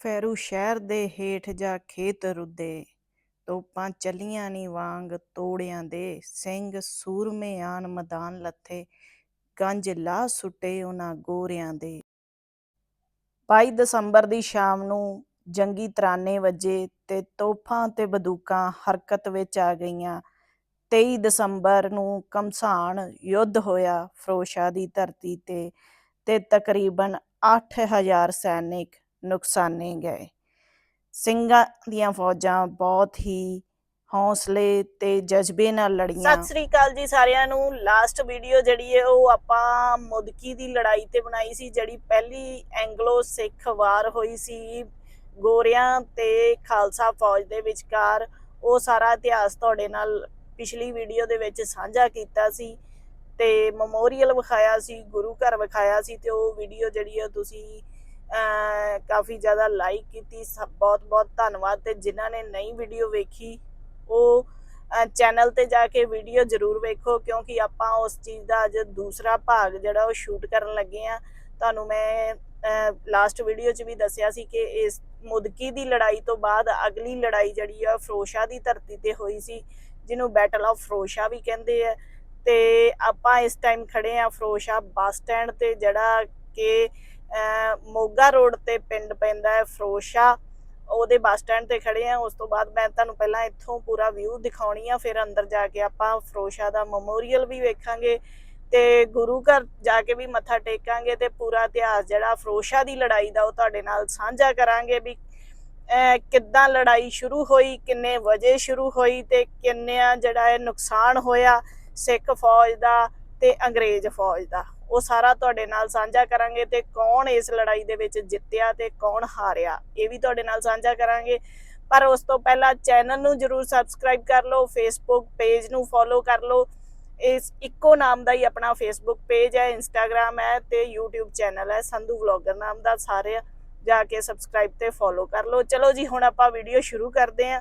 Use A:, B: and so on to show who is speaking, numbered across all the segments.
A: ਫੈਰੂ ਸ਼ਹਿਰ ਦੇ ਹੇਠ ਜਾ ਖੇਤ ਰੁੱਦੇ। ਤੋਪਾਂ ਚੱਲੀਆਂ ਨੀ ਵਾਂਗ ਤੋੜਿਆਂ ਦੇ। ਸਿੰਘ ਸੂਰਮੇ ਆਨ ਮੈਦਾਨ ਲੱਥੇ। ਗੰਜ ਲਾ ਸੁੱਟੇ ਉਹਨਾਂ ਗੋਰਿਆਂ ਦੇ। 22 ਦਸੰਬਰ ਦੀ ਸ਼ਾਮ ਨੂੰ ਜੰਗੀ ਤਰਾਨੇ ਵੱਜੇ ਤੇ ਤੋਪਾਂ ਤੇ ਬੰਦੂਕਾਂ ਹਰਕਤ ਵਿੱਚ ਆ ਗਈਆਂ। 23 ਦਸੰਬਰ ਨੂੰ ਕਮਸਾਨ ਯੁੱਧ ਹੋਇਆ ਫਰੋਸ਼ਾ ਦੀ ਧਰਤੀ ਤੇ ਤੇ ਤਕਰੀਬਨ 8000 ਸੈਨਿਕ ਨੁਕਸਾਨੇ ਗਏ। ਸਿੰਘਾਂ ਦੀਆਂ ਫੌਜਾਂ ਬਹੁਤ ਹੀ ਹੌਸਲੇ ਤੇ ਜਜ਼ਬੇ ਨਾਲ ਲੜੀਆਂ। ਸਤਿ ਸ੍ਰੀ ਅਕਾਲ ਜੀ ਸਾਰਿਆਂ ਨੂੰ। ਲਾਸਟ ਵੀਡੀਓ ਜਿਹੜੀ ਹੈ ਉਹ ਆਪਾਂ ਮੁਦਕੀ ਦੀ ਲੜਾਈ ਤੇ ਬਣਾਈ ਸੀ, ਜਿਹੜੀ ਪਹਿਲੀ ਐਂਗਲੋ ਸਿੱਖ ਵਾਰ ਹੋਈ ਸੀ ਗੋਰਿਆਂ ਤੇ ਖਾਲਸਾ ਫੌਜ ਦੇ ਵਿਚਕਾਰ। ਉਹ ਸਾਰਾ ਇਤਿਹਾਸ ਤੁਹਾਡੇ ਨਾਲ ਪਿਛਲੀ ਵੀਡੀਓ ਦੇ ਵਿੱਚ ਸਾਂਝਾ ਕੀਤਾ ਸੀ ਤੇ ਮੈਮੋਰੀਅਲ ਵਿਖਾਇਆ ਸੀ, ਗੁਰੂ ਘਰ ਵਿਖਾਇਆ ਸੀ ਤੇ ਉਹ ਵੀਡੀਓ ਜਿਹੜੀ ਹੈ ਤੁਸੀਂ ਕਾਫੀ ਜ਼ਿਆਦਾ ਲਾਈਕ ਕੀਤੀ, ਸਭ ਬਹੁਤ ਬਹੁਤ ਧੰਨਵਾਦ ਤੇ ਜਿਨ੍ਹਾਂ ਨੇ ਨਈ ਵੀਡੀਓ ਵੇਖੀ, ਉਹ ਚੈਨਲ ਤੇ ਜਾ ਕੇ ਵੀਡੀਓ ਜ਼ਰੂਰ ਵੇਖੋ ਕਿਉਂਕਿ ਆਪਾਂ ਉਸ ਚੀਜ਼ ਦਾ ਅੱਜ ਦੂਸਰਾ ਭਾਗ ਜਿਹੜਾ ਉਹ ਸ਼ੂਟ ਕਰਨ ਲੱਗੇ ਆ। ਤੁਹਾਨੂੰ ਮੈਂ ਲਾਸਟ ਵੀਡੀਓ 'ਚ ਵੀ ਦੱਸਿਆ ਸੀ ਕਿ ਇਸ ਮੁਦਕੀ ਦੀ ਲੜਾਈ ਤੋਂ ਬਾਅਦ ਅਗਲੀ ਲੜਾਈ ਜਿਹੜੀ ਆ, ਫਰੋਸ਼ਾ ਦੀ ਧਰਤੀ ਤੇ ਹੋਈ ਸੀ, ਜਿਹਨੂੰ ਬੈਟਲ ਆਫ ਫਰੋਸ਼ਾ ਵੀ ਕਹਿੰਦੇ ਆ। ਤੇ ਆਪਾਂ ਇਸ ਟਾਈਮ ਖੜੇ ਆ ਫਰੋਸ਼ਾ ਬੱਸ ਸਟੈਂਡ ਤੇ ਜਿਹੜਾ ਕਿ ਮੋਗਾ ਰੋਡ ਤੇ ਪਿੰਡ ਪੈਂਦਾ ਹੈ ਫਰੋਸ਼ਾ। ਉਹਦੇ ਬੱਸ ਸਟੈਂਡ ਤੇ ਖੜੇ ਆ ਉਸ ਤੋਂ ਬਾਅਦ ਮੈਂ ਤੁਹਾਨੂੰ ਪਹਿਲਾਂ ਇੱਥੋਂ ਪੂਰਾ ਵਿਊ ਦਿਖਾਉਣੀ ਆ। ਫਿਰ ਅੰਦਰ ਜਾ ਕੇ ਆਪਾਂ ਫਰੋਸ਼ਾ ਦਾ ਮੈਮੋਰੀਅਲ ਵੀ ਵੇਖਾਂਗੇ ਤੇ ਗੁਰੂ ਘਰ ਜਾ ਕੇ ਵੀ ਮੱਥਾ ਟੇਕਾਂਗੇ ਤੇ ਪੂਰਾ ਇਤਿਹਾਸ ਜਿਹੜਾ ਫਰੋਸ਼ਾ ਦੀ ਲੜਾਈ ਦਾ ਉਹ ਤੁਹਾਡੇ ਨਾਲ ਸਾਂਝਾ ਕਰਾਂਗੇ ਵੀ ਕਿੱਦਾਂ ਲੜਾਈ ਸ਼ੁਰੂ ਹੋਈ, ਕਿੰਨੇ ਵਜੇ ਸ਼ੁਰੂ ਹੋਈ ਤੇ ਕਿੰਨਿਆਂ ਜਿਹੜਾ ਇਹ ਨੁਕਸਾਨ ਹੋਇਆ ਸਿੱਖ ਫੌਜ ਦਾ ਤੇ ਅੰਗਰੇਜ਼ ਫੌਜ ਦਾ। ਉਹ ਸਾਰਾ ਤੁਹਾਡੇ ਨਾਲ ਸਾਂਝਾ ਕਰਾਂਗੇ ਤੇ ਕੌਣ ਇਸ ਲੜਾਈ ਦੇ ਵਿੱਚ ਜਿੱਤਿਆ ਤੇ ਕੌਣ ਹਾਰਿਆ, ਇਹ ਵੀ ਤੁਹਾਡੇ ਨਾਲ ਸਾਂਝਾ ਕਰਾਂਗੇ। ਪਰ ਉਸ ਤੋਂ ਪਹਿਲਾਂ ਚੈਨਲ ਨੂੰ ਜਰੂਰ ਸਬਸਕ੍ਰਾਈਬ ਕਰ ਲਓ ਫੇਸਬੁੱਕ ਪੇਜ ਨੂੰ ਫੋਲੋ ਕਰ ਲਓ। ਇਸ ਇੱਕੋ ਨਾਮ ਦਾ ਹੀ ਆਪਣਾ ਫੇਸਬੁੱਕ ਪੇਜ ਹੈ ਇੰਸਟਾਗ੍ਰam ਹੈ ਤੇ YouTube ਚੈਨਲ ਹੈ, ਸੰਧੂ ਵਲੌਗਰ ਨਾਮ ਦਾ ਸਾਰੇ ਜਾ ਕੇ ਸਬਸਕ੍ਰਾਈਬ ਤੇ ਫੋਲੋ ਕਰ ਲਓ। ਚਲੋ ਜੀ, ਹੁਣ ਆਪਾਂ ਵੀਡੀਓ ਸ਼ੁਰੂ ਕਰਦੇ ਆਂ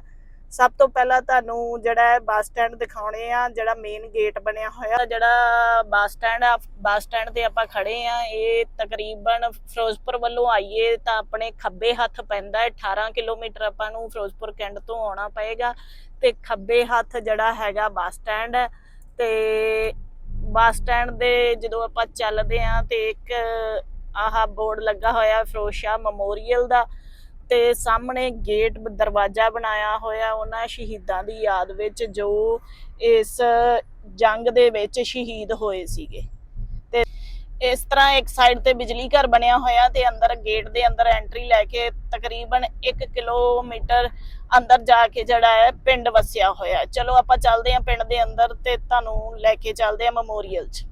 A: ਸਭ ਤੋਂ ਪਹਿਲਾਂ ਤੁਹਾਨੂੰ ਜਿਹੜਾ ਹੈ ਬੱਸ ਸਟੈਂਡ ਦਿਖਾਉਣੇ ਆ, ਜਿਹੜਾ ਮੇਨ ਗੇਟ ਬਣਿਆ ਹੋਇਆ। ਜਿਹੜਾ ਬੱਸ ਸਟੈਂਡ ਆ, ਬੱਸ ਸਟੈਂਡ ਤੇ ਆਪਾਂ ਖੜੇ ਆ, ਇਹ ਤਕਰੀਬਨ ਫਿਰੋਜ਼ਪੁਰ ਵੱਲੋਂ ਆਈਏ ਤਾਂ ਆਪਣੇ ਖੱਬੇ ਹੱਥ ਪੈਂਦਾ ਹੈ। 18 ਕਿਲੋਮੀਟਰ ਆਪਾਂ ਨੂੰ ਫਿਰੋਜ਼ਪੁਰ ਕੈਂਡ ਤੋਂ ਆਉਣਾ ਪਏਗਾ ਤੇ ਖੱਬੇ ਹੱਥ ਜਿਹੜਾ ਹੈਗਾ ਬੱਸ ਸਟੈਂਡ ਹੈ। ਤੇ ਬੱਸ ਸਟੈਂਡ ਦੇ ਜਦੋਂ ਆਪਾਂ ਚੱਲਦੇ ਆ ਤੇ ਇੱਕ ਆਹ ਬੋਰਡ ਲੱਗਾ ਹੋਇਆ, ਫਿਰੋਜ਼ ਸ਼ਾਹ ਮੈਮੋਰੀਅਲ ਦਾ। ਤੇ ਸਾਹਮਣੇ ਗੇਟ ਦਰਵਾਜ਼ਾ ਬਣਾਇਆ ਹੋਇਆ ਉਹਨਾਂ ਸ਼ਹੀਦਾਂ ਦੀ ਯਾਦ ਵਿੱਚ ਜੋ ਇਸ ਜੰਗ ਦੇ ਵਿੱਚ ਸ਼ਹੀਦ ਹੋਏ ਸੀਗੇ। ਤੇ ਇਸ ਤਰ੍ਹਾਂ ਇੱਕ ਸਾਈਡ ਤੇ ਬਿਜਲੀ ਘਰ ਬਣਿਆ ਹੋਇਆ ਤੇ ਅੰਦਰ ਗੇਟ ਦੇ ਅੰਦਰ ਐਂਟਰੀ ਲੈ ਕੇ ਤਕਰੀਬਨ 1 ਕਿਲੋਮੀਟਰ ਅੰਦਰ ਜਾ ਕੇ ਜਿਹੜਾ ਹੈ ਪਿੰਡ ਵਸਿਆ ਹੋਇਆ। ਚਲੋ ਆਪਾਂ ਚੱਲਦੇ ਹਾਂ ਪਿੰਡ ਦੇ ਅੰਦਰ ਤੇ ਤੁਹਾਨੂੰ ਲੈ ਕੇ ਚੱਲਦੇ ਹਾਂ ਮੈਮੋਰੀਅਲ 'ਚ।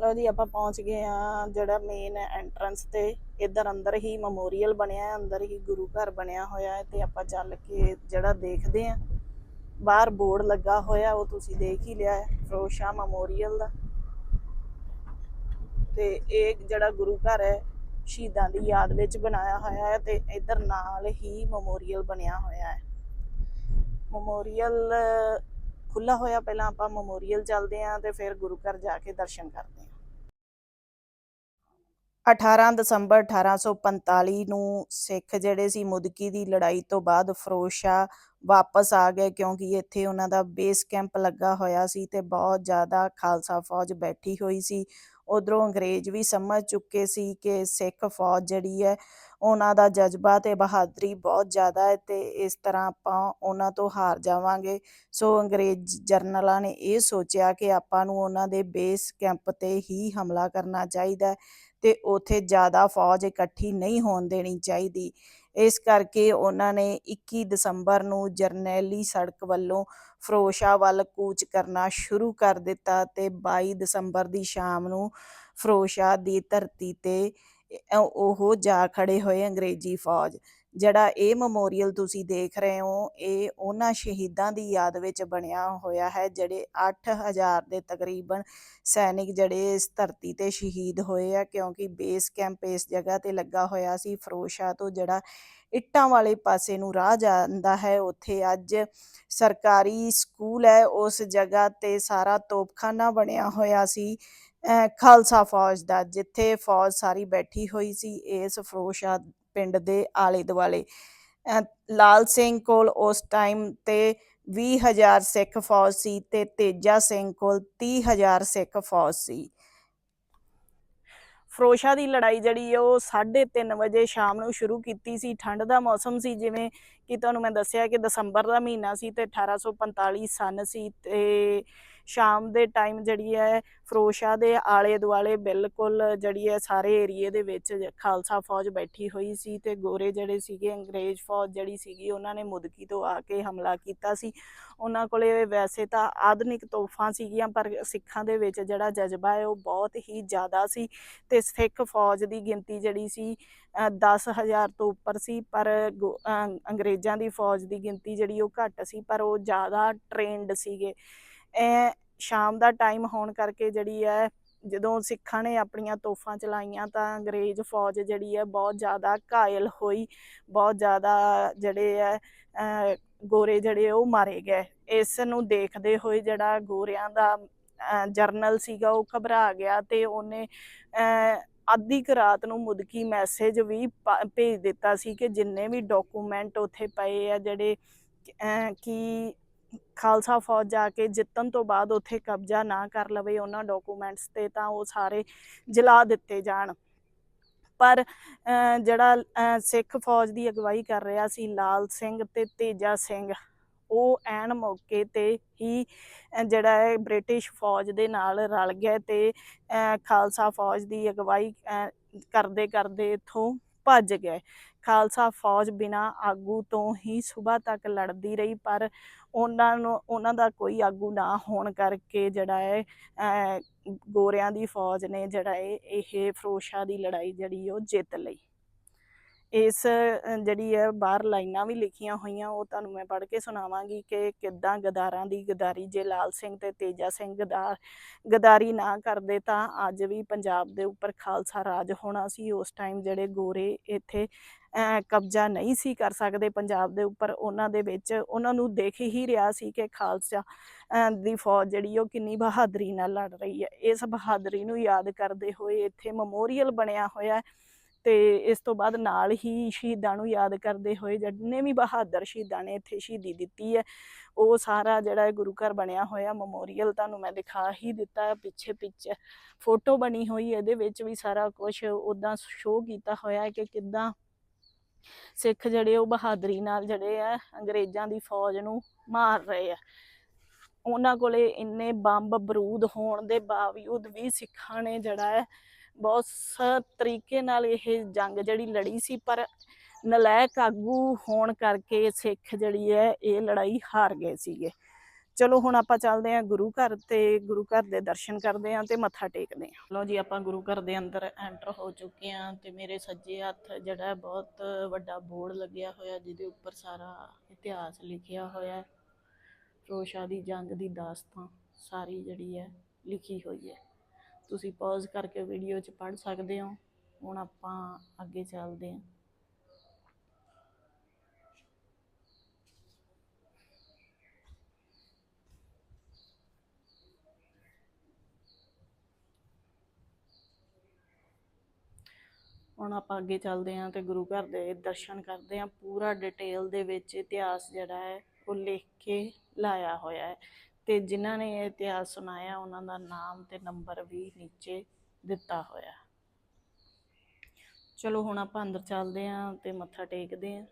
A: ਲੋ ਜੀ ਆਪਾਂ ਪਹੁੰਚ ਗਏ ਆ ਜਿਹੜਾ ਮੇਨ ਐਂਟਰੈਂਸ ਤੇ। ਇਧਰ ਅੰਦਰ ਹੀ ਮੈਮੋਰੀਅਲ ਬਣਿਆ ਹੈ, ਅੰਦਰ ਹੀ ਗੁਰੂ ਘਰ ਬਣਿਆ ਹੋਇਆ ਹੈ ਤੇ ਆਪਾਂ ਚੱਲ ਕੇ ਜਿਹੜਾ ਦੇਖਦੇ ਆ ਬਾਹਰ ਬੋਰਡ ਲੱਗਾ ਹੋਇਆ, ਉਹ ਤੁਸੀਂ ਦੇਖ ਹੀ ਲਿਆ ਹੈ, ਫਰੋਸ਼ਾ ਮੈਮੋਰੀਅਲ ਦਾ। ਤੇ ਇਹ ਜਿਹੜਾ ਗੁਰੂ ਘਰ ਹੈ, ਸ਼ਹੀਦਾਂ ਦੀ ਯਾਦ ਵਿੱਚ ਬਣਾਇਆ ਹੋਇਆ ਹੈ ਤੇ ਇਧਰ ਨਾਲ ਹੀ ਮੈਮੋਰੀਅਲ ਬਣਿਆ ਹੋਇਆ ਹੈ। ਮੈਮੋਰੀਅਲ ਖੁੱਲਾ ਹੋਇਆ, ਪਹਿਲਾਂ ਆਪਾਂ ਮੈਮੋਰੀਅਲ ਚੱਲਦੇ ਆਂ ਤੇ ਫਿਰ ਗੁਰੂ ਘਰ ਜਾ ਕੇ ਦਰਸ਼ਨ ਕਰਦੇ ਆਂ 18 ਦਸੰਬਰ 1845 ਨੂੰ ਸਿੱਖ ਜਿਹੜੇ ਸੀ ਮੁਦਕੀ ਦੀ ਲੜਾਈ ਤੋਂ ਬਾਅਦ ਫਰੋਸ਼ਾ ਵਾਪਸ ਆ ਗਏ ਕਿਉਂਕਿ ਇੱਥੇ ਉਹਨਾਂ ਦਾ ਬੇਸ ਕੈਂਪ ਲੱਗਾ ਹੋਇਆ ਸੀ ਤੇ ਬਹੁਤ ਜ਼ਿਆਦਾ ਖਾਲਸਾ ਫੌਜ ਬੈਠੀ ਹੋਈ ਸੀ। ਉਧਰੋਂ ਅੰਗਰੇਜ਼ ਵੀ ਸਮਝ ਚੁੱਕੇ ਸੀ ਕਿ ਸਿੱਖ ਫੌਜ ਜਿਹੜੀ ਹੈ ਉਹਨਾਂ ਦਾ ਜਜ਼ਬਾ ਤੇ ਬਹਾਦਰੀ ਬਹੁਤ ਜ਼ਿਆਦਾ ਹੈ ਤੇ ਇਸ ਤਰ੍ਹਾਂ ਆਪਾਂ ਉਹਨਾਂ ਤੋਂ ਹਾਰ ਜਾਵਾਂਗੇ। ਸੋ ਅੰਗਰੇਜ਼ ਜਰਨਲਾਂ ਨੇ ਇਹ ਸੋਚਿਆ ਕਿ ਆਪਾਂ ਨੂੰ ਉਹਨਾਂ ਦੇ ਬੇਸ ਕੈਂਪ ਤੇ ਹੀ ਹਮਲਾ ਕਰਨਾ ਚਾਹੀਦਾ ਤੇ ਉਥੇ ਜ਼ਿਆਦਾ ਫੌਜ ਇਕੱਠੀ ਨਹੀਂ ਹੋਣ ਦੇਣੀ ਚਾਹੀਦੀ। ਇਸ ਕਰਕੇ ਉਹਨਾਂ ਨੇ 21 ਦਸੰਬਰ ਨੂੰ ਜਰਨੈਲੀ ਸੜਕ ਵੱਲੋਂ ਫਰੋਸ਼ਾ ਵੱਲ ਕੂਚ ਕਰਨਾ ਸ਼ੁਰੂ ਕਰ ਦਿੱਤਾ ਤੇ 22 ਦਸੰਬਰ ਦੀ ਸ਼ਾਮ ਨੂੰ ਫਰੋਸ਼ਾ ਦੀ ਧਰਤੀ ਤੇ ਉਹ ਜਾ ਖੜੇ ਹੋਏ ਅੰਗਰੇਜ਼ੀ ਫੌਜ। ਜਿਹੜਾ ਇਹ ਮੈਮੋਰੀਅਲ ਤੁਸੀਂ ਦੇਖ ਰਹੇ ਹੋ, ਇਹ ਉਹਨਾਂ ਸ਼ਹੀਦਾਂ ਦੀ ਯਾਦ ਵਿੱਚ ਬਣਿਆ ਹੋਇਆ ਹੈ, ਜਿਹੜੇ 8000 ਦੇ ਤਕਰੀਬਨ ਸੈਨਿਕ ਜਿਹੜੇ ਇਸ ਧਰਤੀ ਤੇ ਸ਼ਹੀਦ ਹੋਏ ਆ, ਕਿਉਂਕਿ ਬੇਸ ਕੈਂਪ ਇਸ ਜਗ੍ਹਾ ਤੇ ਲੱਗਾ ਹੋਇਆ ਸੀ, ਫਰੋਸ਼ਾ ਤੋਂ ਜਿਹੜਾ ਇੱਟਾਂ ਵਾਲੇ ਪਾਸੇ ਨੂੰ ਰਾਹ ਜਾਂਦਾ ਹੈ, ਉੱਥੇ ਅੱਜ ਸਰਕਾਰੀ ਸਕੂਲ ਹੈ, ਉਸ ਜਗ੍ਹਾ ਤੇ ਸਾਰਾ ਤੋਪਖਾਨਾ ਬਣਿਆ ਹੋਇਆ ਸੀ, ਅਹ ਖਾਲਸਾ ਫੌਜ ਦਾ, ਜਿੱਥੇ ਫੌਜ ਸਾਰੀ ਬੈਠੀ ਹੋਈ ਸੀ, ਇਸ ਫਰੋਸ਼ਾ ਪਿੰਡ ਦੇ ਆਲੇ ਦੁਆਲੇ ਲਾਲ ਸਿੰਘ ਕੋਲ ਉਸ ਟਾਈਮ ਤੇ 20000 ਸਿੱਖ ਫੌਜ ਸੀ ਤੇ ਤੇਜਾ ਸਿੰਘ ਕੋਲ 30000 ਸਿੱਖ ਫੌਜ ਸੀ। ਫਰੋਸ਼ਾ ਦੀ ਲੜਾਈ ਜਿਹੜੀ ਹੈ ਉਹ 3:30 ਵਜੇ ਸ਼ਾਮ ਨੂੰ ਸ਼ੁਰੂ ਕੀਤੀ ਸੀ। ਠੰਡ ਦਾ ਮੌਸਮ ਸੀ, ਜਿਵੇਂ ਕਿ ਤੁਹਾਨੂੰ ਮੈਂ ਦੱਸਿਆ ਕਿ ਦਸੰਬਰ ਦਾ ਮਹੀਨਾ ਸੀ ਤੇ 1845 ਸਨ ਸੀ ਤੇ ਸ਼ਾਮ ਦੇ ਟਾਈਮ ਜਿਹੜੀ ਹੈ, ਫਰੋਸ਼ਾ ਦੇ ਆਲੇ ਦੁਆਲੇ ਬਿਲਕੁਲ ਜਿਹੜੀ ਹੈ, ਸਾਰੇ ਏਰੀਏ ਦੇ ਵਿੱਚ ਖਾਲਸਾ ਫੌਜ ਬੈਠੀ ਹੋਈ ਸੀ ਤੇ ਗੋਰੇ ਜਿਹੜੇ ਸੀਗੇ, ਅੰਗਰੇਜ਼ ਫੌਜ ਜਿਹੜੀ ਸੀਗੀ, ਉਹਨਾਂ ਨੇ ਮੁਦਕੀ ਤੋਂ ਆ ਕੇ ਹਮਲਾ ਕੀਤਾ ਸੀ। ਉਹਨਾਂ ਕੋਲੇ ਵੈਸੇ ਤਾਂ ਆਧੁਨਿਕ ਤੋਹਫਾਂ ਸੀਗੀਆਂ, ਪਰ ਸਿੱਖਾਂ ਦੇ ਵਿੱਚ ਜਿਹੜਾ ਜਜ਼ਬਾ ਹੈ, ਉਹ ਬਹੁਤ ਹੀ ਜ਼ਿਆਦਾ ਸੀ ਤੇ ਸਿੱਖ ਫੌਜ ਦੀ ਗਿਣਤੀ ਜਿਹੜੀ ਸੀ 10000 ਤੋਂ ਉੱਪਰ ਸੀ, ਪਰ ਅੰਗਰੇਜ਼ਾਂ ਦੀ ਫੌਜ ਦੀ ਗਿਣਤੀ ਜਿਹੜੀ ਉਹ ਘੱਟ ਸੀ, ਪਰ ਉਹ ਜ਼ਿਆਦਾ ਟ੍ਰੇਨਡ ਸੀਗੇ। ਇਹ ਸ਼ਾਮ ਦਾ ਟਾਈਮ ਹੋਣ ਕਰਕੇ ਜਿਹੜੀ ਹੈ ਜਦੋਂ ਸਿੱਖਾਂ ਨੇ ਆਪਣੀਆਂ ਤੋਫਾਂ ਚਲਾਈਆਂ ਤਾਂ ਅੰਗਰੇਜ਼ ਫੌਜ ਜਿਹੜੀ ਹੈ ਬਹੁਤ ਜ਼ਿਆਦਾ ਘਾਇਲ ਹੋਈ, ਬਹੁਤ ਜ਼ਿਆਦਾ ਜਿਹੜੇ ਹੈ ਗੋਰੇ ਜਿਹੜੇ ਉਹ ਮਾਰੇ ਗਏ। ਇਸ ਨੂੰ ਦੇਖਦੇ ਹੋਏ ਜਿਹੜਾ ਗੋਰਿਆਂ ਦਾ ਜਰਨਲ ਸੀਗਾ ਉਹ ਘਬਰਾ ਗਿਆ ਤੇ ਉਹਨੇ ਅੱਧੀ ਕੁ ਰਾਤ ਨੂੰ ਮੁਦਕੀ ਮੈਸੇਜ ਵੀ ਭੇਜ ਦਿੱਤਾ ਸੀ ਕਿ ਜਿੰਨੇ ਵੀ ਡਾਕੂਮੈਂਟ ਉੱਥੇ ਪਏ ਆ ਜਿਹੜੇ ਕਿ ਖਾਲਸਾ ਫੌਜ ਜਾ ਕੇ ਜਿੱਤਣ ਤੋਂ ਬਾਅਦ ਉੱਥੇ ਕਬਜ਼ਾ ਨਾ ਕਰ ਲਵੇ ਉਹਨਾਂ ਡਾਕੂਮੈਂਟਸ ਤੇ ਤਾਂ ਉਹ ਸਾਰੇ ਜਲਾ ਦਿੱਤੇ ਜਾਣ। ਪਰ ਜਿਹੜਾ ਸਿੱਖ ਫੌਜ ਦੀ ਅਗਵਾਈ ਕਰ ਰਿਹਾ ਸੀ ਲਾਲ ਸਿੰਘ ਤੇ ਤੇਜਾ ਸਿੰਘ, ਉਹ ਐਨ ਮੌਕੇ ਤੇ ਹੀ ਜਿਹੜਾ ਹੈ ਬ੍ਰਿਟਿਸ਼ ਫੌਜ ਦੇ ਨਾਲ ਰਲ ਗਏ ਤੇ ਖਾਲਸਾ ਫੌਜ ਦੀ ਅਗਵਾਈ ਕਰਦੇ ਕਰਦੇ ਇਥੋਂ ਭੱਜ ਗਏ। ਖਾਲਸਾ ਫੌਜ ਬਿਨਾ ਆਗੂ ਤੋਂ ਹੀ ਸਵੇਰ ਤੱਕ ਲੜਦੀ ਰਹੀ, ਪਰ ਉਹਨਾਂ ਨੂੰ, ਉਹਨਾਂ ਦਾ ਕੋਈ ਆਗੂ ਨਾ ਹੋਣ ਕਰਕੇ ਜਿਹੜਾ ਹੈ ਗੋਰਿਆਂ ਦੀ ਫੌਜ ਨੇ ਜਿਹੜਾ ਹੈ ਇਹ ਫਰੋਸ਼ਾ ਦੀ ਲੜਾਈ ਜਿਹੜੀ ਉਹ ਜਿੱਤ ਲਈ। ਇਸ ਜਿਹੜੀ ਹੈ ਬਾਹਰ ਲਾਈਨਾਂ ਵੀ ਲਿਖੀਆਂ ਹੋਈਆਂ, ਉਹ ਤੁਹਾਨੂੰ ਮੈਂ ਪੜ੍ਹ ਕੇ ਸੁਣਾਵਾਂਗੀ ਕਿ ਕਿੱਦਾਂ ਗਦਾਰਾਂ ਦੀ ਗਦਾਰੀ, ਜੇ ਲਾਲ ਸਿੰਘ ਤੇ ਤੇਜਾ ਸਿੰਘ ਗਦਾਰ ਗਦਾਰੀ ਨਾ ਕਰਦੇ ਤਾਂ ਅੱਜ ਵੀ ਪੰਜਾਬ ਦੇ ਉੱਪਰ ਖਾਲਸਾ ਰਾਜ ਹੋਣਾ ਸੀ। ਉਸ ਟਾਈਮ ਜਿਹੜੇ ਗੋਰੇ ਇੱਥੇ ਕਬਜ਼ਾ ਨਹੀਂ ਸੀ ਕਰ ਸਕਦੇ ਪੰਜਾਬ ਦੇ ਉੱਪਰ ਉਹਨਾਂ ਦੇ ਵਿੱਚ। ਉਹਨਾਂ ਨੂੰ ਦੇਖ ਹੀ ਰਿਹਾ ਸੀ ਕਿ ਖਾਲਸਾ ਦੀ ਫੌਜ ਜਿਹੜੀ ਉਹ ਕਿੰਨੀ ਬਹਾਦਰੀ ਨਾਲ ਲੜ ਰਹੀ ਹੈ ਇਸ ਬਹਾਦਰੀ ਨੂੰ ਯਾਦ ਕਰਦੇ ਹੋਏ ਇੱਥੇ ਮੈਮੋਰੀਅਲ ਬਣਿਆ ਹੋਇਆ ਤੇ ਇਸ ਤੋਂ ਬਾਅਦ ਨਾਲ ਹੀ ਸ਼ਹੀਦਾਂ ਨੂੰ ਯਾਦ ਕਰਦੇ ਹੋਏ ਜਿੰਨੇ ਵੀ ਬਹਾਦਰ ਸ਼ਹੀਦਾਂ ਨੇ ਇੱਥੇ ਸ਼ਹੀਦੀ ਦਿੱਤੀ ਹੈ, ਉਹ ਸਾਰਾ ਜਿਹੜਾ ਗੁਰੂ ਘਰ ਬਣਿਆ ਹੋਇਆ ਮੈਮੋਰੀਅਲ ਤੁਹਾਨੂੰ ਮੈਂ ਦਿਖਾ ਹੀ ਦਿੱਤਾ। ਪਿੱਛੇ ਪਿੱਛੇ ਫੋਟੋ ਬਣੀ ਹੋਈ ਇਹਦੇ ਵਿੱਚ ਵੀ ਸਾਰਾ ਕੁਝ ਉਦਾਂ ਸ਼ੋਅ ਕੀਤਾ ਹੋਇਆ ਕਿ ਕਿੱਦਾਂ ਸਿੱਖ ਜਿਹੜੇ ਉਹ ਬਹਾਦਰੀ ਨਾਲ ਜਿਹੜੇ ਆ ਅੰਗਰੇਜ਼ਾਂ ਦੀ ਫੌਜ ਨੂੰ ਮਾਰ ਰਹੇ ਆ। ਉਹਨਾਂ ਕੋਲੇ ਇੰਨੇ ਬੰਬ ਬਰੂਦ ਹੋਣ ਦੇ ਬਾਵਜੂਦ ਵੀ ਸਿੱਖਾਂ ਨੇ ਜਿਹੜਾ ਹੈ ਬਹੁਤ ਤਰੀਕੇ ਨਾਲ ਇਹ ਜੰਗ ਜਿਹੜੀ ਲੜੀ ਸੀ, ਪਰ ਨਲਾਇਕ ਆਗੂ ਹੋਣ ਕਰਕੇ ਸਿੱਖ ਜਿਹੜੀ ਹੈ ਇਹ ਲੜਾਈ ਹਾਰ ਗਏ ਸੀਗੇ। ਚਲੋ ਹੁਣ ਆਪਾਂ ਚੱਲਦੇ ਆਂ ਗੁਰੂ ਘਰ ਤੇ ਗੁਰੂ ਘਰ ਦੇ ਦਰਸ਼ਨ ਕਰਦੇ ਆਂ ਤੇ ਮੱਥਾ ਟੇਕਦੇ ਆਂ ਲੋ ਜੀ, ਆਪਾਂ ਗੁਰੂ ਘਰ ਦੇ ਅੰਦਰ ਐਂਟਰ ਹੋ ਚੁੱਕੇ ਆਂ ਤੇ ਮੇਰੇ ਸੱਜੇ ਹੱਥ ਜਿਹੜਾ ਬਹੁਤ ਵੱਡਾ ਬੋਰਡ ਲੱਗਿਆ ਹੋਇਆ, ਜਿਹਦੇ ਉੱਪਰ ਸਾਰਾ ਇਤਿਹਾਸ ਲਿਖਿਆ ਹੋਇਆ ਹੈ। ਰੋਸ਼ਾ ਦੀ ਜੰਗ ਦੀ ਦਾਸਤਾਨ ਸਾਰੀ ਜਿਹੜੀ ਹੈ ਲਿਖੀ ਹੋਈ ਹੈ। ਤੁਸੀਂ ਪੌਜ਼ ਕਰਕੇ ਵੀਡੀਓ 'ਚ ਪੜ੍ਹ ਸਕਦੇ ਹੋ। ਹੁਣ ਆਪਾਂ ਅੱਗੇ ਚੱਲਦੇ ਹਾਂ। ਹੁਣ ਆਪਾਂ ਅੱਗੇ ਚੱਲਦੇ ਹਾਂ ਤੇ ਗੁਰੂ ਘਰ ਦੇ ਦਰਸ਼ਨ ਕਰਦੇ ਹਾਂ। ਪੂਰਾ ਡਿਟੇਲ ਦੇ ਵਿੱਚ ਇਤਿਹਾਸ ਜਿਹੜਾ ਹੈ, ਉਹ ਲਿਖ ਕੇ ਲਾਇਆ ਹੋਇਆ ਹੈ। ਤੇ ਜਿਨ੍ਹਾਂ ਨੇ ਇਹ ਇਤਿਹਾਸ ਸੁਣਾਇਆ, ਉਹਨਾਂ ਦਾ ਨਾਮ ਤੇ ਨੰਬਰ ਵੀ ਨੀਚੇ ਦਿੱਤਾ ਹੋਇਆ ਚਲੋ ਹੁਣ ਆਪਾਂ ਅੰਦਰ ਚੱਲਦੇ ਆਂ ਤੇ ਮੱਥਾ ਟੇਕਦੇ ਆਂ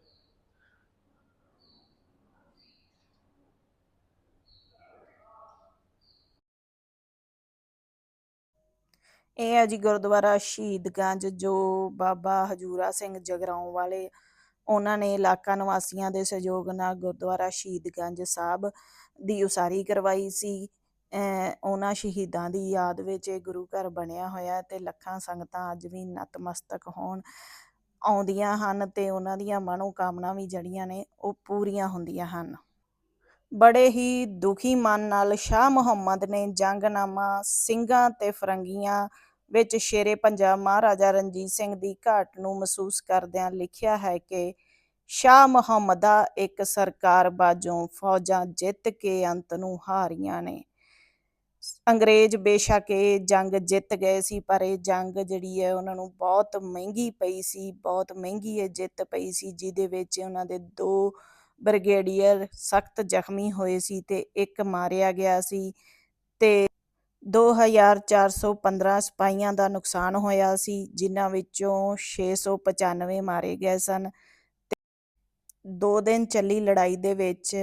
A: ਇਹ ਹੈ ਜੀ ਗੁਰਦੁਆਰਾ ਸ਼ਹੀਦਗੰਜ ਜੋ ਬਾਬਾ ਹਜੂਰਾ ਸਿੰਘ ਜਗਰਾਉਂ ਵਾਲੇ ਉਹਨਾਂ ਨੇ ਇਲਾਕਾ ਨਿਵਾਸੀਆਂ ਦੇ ਸਹਿਯੋਗ ਨਾਲ ਗੁਰਦੁਆਰਾ ਸ਼ਹੀਦਗੰਜ ਸਾਹਿਬ ਦੀ ਉਸਾਰੀ ਕਰਵਾਈ ਸੀ। ਉਹਨਾਂ ਸ਼ਹੀਦਾਂ ਦੀ ਯਾਦ ਵਿੱਚ ਇਹ ਗੁਰੂ ਘਰ ਬਣਿਆ ਹੋਇਆ ਤੇ ਲੱਖਾਂ ਸੰਗਤਾਂ ਅੱਜ ਵੀ ਨਤਮਸਤਕ ਹੋਣ ਆਉਂਦੀਆਂ ਹਨ ਤੇ ਉਹਨਾਂ ਦੀਆਂ ਮਨੋ ਕਾਮਨਾ ਵੀ ਜੜੀਆਂ ਨੇ ਉਹ ਪੂਰੀਆਂ ਹੁੰਦੀਆਂ ਹਨ। ਬੜੇ ਹੀ ਦੁਖੀ ਮਨ ਨਾਲ ਸ਼ਾਹ ਮੁਹੰਮਦ ਨੇ ਜੰਗਨਾਮਾ ਸਿੰਘਾਂ ਤੇ ਫਰੰਗੀਆਂ ਵਿੱਚ ਸ਼ੇਰੇ ਪੰਜਾਬ ਮਹਾਰਾਜਾ ਰਣਜੀਤ ਸਿੰਘ ਦੀ ਘਾਟ ਨੂੰ ਮਹਿਸੂਸ ਕਰਦਿਆਂ ਲਿਖਿਆ ਹੈ ਕਿ ਸ਼ਾਹ ਮੁਹੰਮਦਾ ਇੱਕ ਸਰਕਾਰ ਬਾਜੋਂ ਫੌਜਾਂ ਜਿੱਤ ਕੇ ਅੰਤ ਨੂੰ ਹਾਰੀਆਂ ਨੇ। ਅੰਗਰੇਜ਼ ਬੇਸ਼ੱਕ ਇਹ ਜੰਗ ਜਿੱਤ ਗਏ ਸੀ, ਪਰ ਇਹ ਜੰਗ ਜਿਹੜੀ ਹੈ ਉਹਨਾਂ ਨੂੰ ਬਹੁਤ ਮਹਿੰਗੀ ਪਈ ਸੀ, ਬਹੁਤ ਮਹਿੰਗੀ ਇਹ ਜਿੱਤ ਪਈ ਸੀ, ਜਿਹਦੇ ਵਿੱਚ ਉਹਨਾਂ ਦੇ ਦੋ ਬ੍ਰਿਗੇਡੀਅਰ ਸਖਤ ਜ਼ਖਮੀ ਹੋਏ ਸੀ ਤੇ ਇੱਕ ਮਾਰਿਆ ਗਿਆ ਸੀ ਤੇ 2415 ਸਿਪਾਹੀਆਂ ਦਾ ਨੁਕਸਾਨ ਹੋਇਆ ਸੀ, ਜਿਨ੍ਹਾਂ ਵਿੱਚੋਂ 695 ਮਾਰੇ ਗਏ ਸਨ ਦੋ ਦਿਨ ਚੱਲੀ ਲੜਾਈ ਦੇ ਵਿੱਚ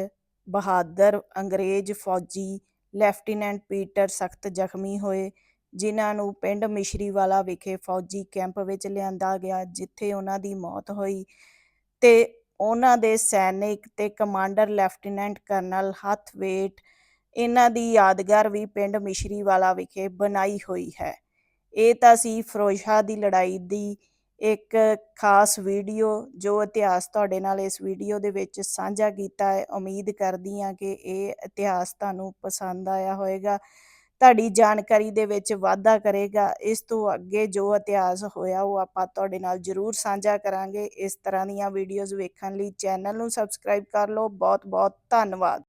A: ਬਹਾਦਰ ਅੰਗਰੇਜ਼ ਫੌਜੀ ਲੈਫਟੀਨੈਂਟ ਪੀਟਰ ਸਖਤ ਜ਼ਖਮੀ ਹੋਏ, ਜਿਨ੍ਹਾਂ ਨੂੰ ਪਿੰਡ ਮਿਸ਼ਰੀਵਾਲਾ ਵਿਖੇ ਫੌਜੀ ਕੈਂਪ ਵਿੱਚ ਲਿਆਂਦਾ ਗਿਆ, ਜਿੱਥੇ ਉਹਨਾਂ ਦੀ ਮੌਤ ਹੋਈ ਤੇ ਉਹਨਾਂ ਦੇ ਸੈਨਿਕ ਤੇ ਕਮਾਂਡਰ ਲੈਫਟੀਨੈਂਟ ਕਰਨਲ ਹਥਵੇਟ ਇਹਨਾਂ ਦੀ ਯਾਦਗਾਰ ਵੀ ਪਿੰਡ ਮਿਸ਼ਰੀ ਵਾਲਾ ਵਿਖੇ ਬਣਾਈ ਹੋਈ ਹੈ। ਇਹ ਤਾਂ ਸੀ ਫਿਰੋਜ਼ਸ਼ਾਹ ਦੀ ਲੜਾਈ ਦੀ ਇੱਕ ਖਾਸ ਵੀਡੀਓ, ਜੋ ਇਤਿਹਾਸ ਤੁਹਾਡੇ ਨਾਲ ਇਸ ਵੀਡੀਓ ਦੇ ਵਿੱਚ ਸਾਂਝਾ ਕੀਤਾ ਹੈ। ਉਮੀਦ ਕਰਦੀ ਹਾਂ ਕਿ ਇਹ ਇਤਿਹਾਸ ਤੁਹਾਨੂੰ ਪਸੰਦ ਆਇਆ ਹੋਵੇਗਾ। ਤੁਹਾਡੀ ਜਾਣਕਾਰੀ ਦੇ ਵਿੱਚ ਵਾਧਾ ਕਰੇਗਾ। ਇਸ ਤੋਂ ਅੱਗੇ ਜੋ ਇਤਿਹਾਸ ਹੋਇਆ, ਉਹ ਆਪਾਂ ਤੁਹਾਡੇ ਨਾਲ ਜ਼ਰੂਰ ਸਾਂਝਾ ਕਰਾਂਗੇ। ਇਸ ਤਰ੍ਹਾਂ ਦੀਆਂ ਵੀਡੀਓਜ਼ ਵੇਖਣ ਲਈ ਚੈਨਲ ਨੂੰ ਸਬਸਕ੍ਰਾਈਬ ਕਰ ਲਓ। ਬਹੁਤ ਬਹੁਤ ਧੰਨਵਾਦ।